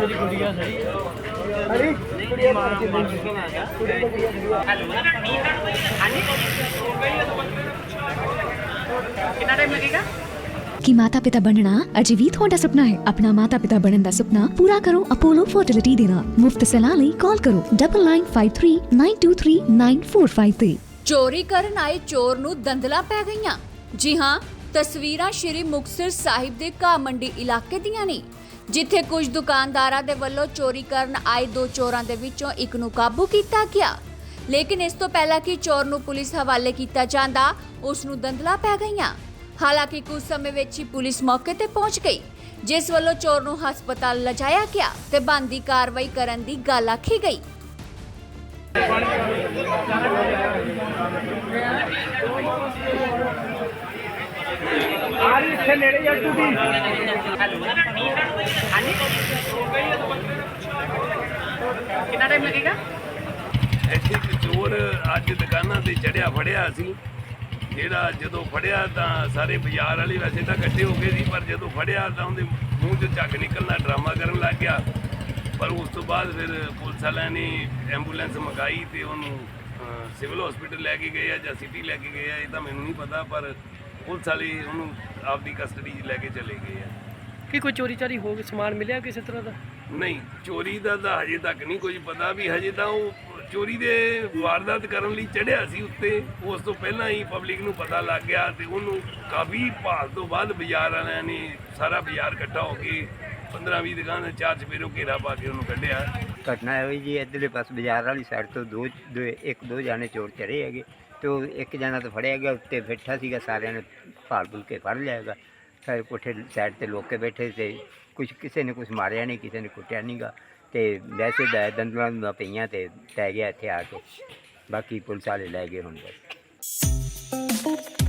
ਮੇਰੀ ਗੁੜੀਆ ਸਹੀ ਅਰੇ ਕੁੜੀਆਂ ਮਾਰ ਕੇ ਕੁੜੀ ਦੀ ਕੁੜੀਆ ਕਿੰਨਾ ਟਾਈਮ ਲੱਗੇਗਾ ਕਿ ਮਾਤਾ ਪਿਤਾ ਬਣਨਾ ਅਜੇ ਵੀ ਤੁਹਾਡਾ ਸੁਪਨਾ ਹੈ। ਆਪਣਾ ਮਾਤਾ ਪਿਤਾ ਬਣਨ ਦਾ ਸੁਪਨਾ ਪੂਰਾ ਕਰੋ ਅਪੋਲੋ ਫਰਟੀਲਿਟੀ ਦੇ ਨਾਲ। ਮੁਫਤ ਸਲਾਹ ਲਈ ਕਾਲ ਕਰੋ 9953923945 ਤੇ। ਚੋਰੀ ਕਰਨ ਆਏ ਚੋਰ ਨੂੰ ਦੰਦਲਾਂ ਪੈ ਗਈਆਂ। ਜੀ ਹਾਂ ਤਸਵੀਰਾਂ ਸ਼੍ਰੀ ਮੁਕਤਸਰ ਸਾਹਿਬ ਦੇ ਘਾਹ ਮੰਡੀ ਇਲਾਕੇ ਦੀਆਂ ਨੇ। ਜਿੱਥੇ ਕੁਝ ਦੁਕਾਨਦਾਰਾਂ ਦੇ ਵੱਲੋਂ ਚੋਰੀ ਕਰਨ ਆਏ ਦੋ ਚੋਰਾਂ ਦੇ ਵਿੱਚੋਂ ਇੱਕ ਨੂੰ ਕਾਬੂ ਕੀਤਾ ਗਿਆ। ਲੇਕਿਨ ਇਸ ਤੋਂ ਪਹਿਲਾਂ ਕਿ ਚੋਰ ਨੂੰ ਪੁਲਿਸ ਹਵਾਲੇ ਕੀਤਾ ਜਾਂਦਾ, ਉਸ ਨੂੰ ਦੰਦਲਾਂ ਪੈ ਗਈਆਂ। ਹਾਲਾਂਕਿ ਕੁਝ ਸਮੇਂ ਵਿੱਚ ਹੀ ਪੁਲਿਸ ਮੌਕੇ ਤੇ ਪਹੁੰਚ ਗਈ, ਜਿਸ ਵੱਲੋਂ ਚੋਰ ਨੂੰ ਹਸਪਤਾਲ ਲਿਜਾਇਆ ਗਿਆ ਤੇ ਬੰਦੀ ਕਾਰਵਾਈ ਕਰਨ ਦੀ ਗੱਲ ਆਖੀ ਗਈ। ਆ ਇੱਥੇ ਨੇੜੇ ਆ ਟੂਟੀ ਕਿੰਨਾ ਟਾਈਮ ਲੱਗੇਗਾ? ਇੱਥੇ ਇੱਕ ਚੋਰ ਅੱਜ ਦੁਕਾਨਾਂ ਤੇ ਚੜਿਆ, ਫੜਿਆ ਸੀ। ਜਿਹੜਾ ਜਦੋਂ ਫੜਿਆ ਤਾਂ ਸਾਰੇ ਬਾਜ਼ਾਰ ਵਾਲੇ ਵੈਸੇ ਤਾਂ ਇਕੱਠੇ ਹੋ ਗਏ ਸੀ, ਪਰ ਜਦੋਂ ਫੜਿਆ ਤਾਂ ਉਹਦੇ ਮੂੰਹ 'ਚੋਂ ਝੱਗ ਨਿਕਲਣਾ ਡਰਾਮਾ ਕਰਨ ਲੱਗ ਗਿਆ। ਪਰ ਉਸ ਤੋਂ ਬਾਅਦ ਫਿਰ ਪੁਲਿਸ ਵਾਲਿਆਂ ਨੇ ਐਂਬੂਲੈਂਸ ਮੰਗਾਈ ਤੇ ਉਹਨੂੰ ਸਿਵਲ ਹਸਪੀਟਲ ਲੈ ਕੇ ਗਏ ਆ ਜਾਂ ਸਿਟੀ ਲੈ ਕੇ ਗਏ ਆ, ਇਹ ਤਾਂ ਮੈਨੂੰ ਨਹੀਂ ਪਤਾ, ਪਰ ਪੁਲਿਸ ਵਾਲੇ ਉਹਨੂੰ ਆਪਦੀ ਕਸਟਡੀ 'ਚ ਲੈ ਕੇ ਚਲੇ ਗਏ ਆ। ਕਿ ਕੋਈ ਚੋਰੀ ਚਾਰੀ ਹੋ ਗਈ ਸਮਾਨ ਮਿਲਿਆ ਕਿਸੇ ਤਰ੍ਹਾਂ ਦਾ? ਨਹੀਂ ਚੋਰੀ ਦਾ ਤਾਂ ਹਜੇ ਤੱਕ ਨਹੀਂ ਕੁਝ ਪਤਾ ਵੀ ਹਜੇ ਤਾਂ ਉਹ ਚੋਰੀ ਦੇ ਵਾਰਦਾਤ ਕਰਨ ਲਈ ਚੜਿਆ ਸੀ ਉੱਤੇ। ਉਸ ਤੋਂ ਪਹਿਲਾਂ ਹੀ ਪਬਲਿਕ ਨੂੰ ਪਤਾ ਲੱਗ ਗਿਆ ਤੇ ਉਹਨੂੰ ਕਾਫੀ ਭਾਲ ਤੋਂ ਬਾਅਦ ਬਾਜ਼ਾਰ ਵਾਲਿਆਂ ਨੇ ਸਾਰਾ ਬਾਜ਼ਾਰ ਇਕੱਠਾ ਹੋ ਕੇ 15-20 ਦੁਕਾਨਾਂ ਚਾਰ ਚਪੇਰੋਂ ਘੇਰਾ ਪਾ ਕੇ ਉਹਨੂੰ ਕੱਢਿਆ। ਘਟਨਾ ਇਹ ਹੋਈ ਜੀ ਇੱਧਰਲੇ ਪਾਸ ਬਾਜ਼ਾਰ ਵਾਲੀ ਸਾਈਡ ਤੋਂ ਦੋ ਦੋ ਇੱਕ ਦੋ ਜਾਣੇ ਚੋਰ ਚੜੇ ਹੈਗੇ ਤੇ ਉਹ ਇੱਕ ਜਣਾ ਤਾਂ ਫੜਿਆ ਗਿਆ ਉੱਤੇ ਬੈਠਾ ਸੀਗਾ ਸਾਰਿਆਂ ਨੇ ਭਾਲ ਭੁਲ ਕੇ ਫੜ ਲਿਆ ਹੈਗਾ। ਸਾਰੇ ਕੋਠੇ ਸਾਈਡ ਤੇ ਲੋਕ ਕੇ ਬੈਠੇ ਤੇ ਕੁਝ ਕਿਸੇ ਨੇ ਕੁਝ ਮਾਰਿਆ ਨਹੀਂ ਕਿਸੇ ਨੇ ਕੁੱਟਿਆ ਨਹੀਂਗਾ ਤੇ ਵੈਸੇ ਦ- ਦੰਦਲਾਂ ਦਾ ਪਈਆਂ ਤੇ ਪੈ ਗਿਆ ਇੱਥੇ ਆ ਕੇ, ਬਾਕੀ ਪੁਲਿਸ ਵਾਲੇ ਲੈ ਗਏ ਹੁਣ ਬਸ।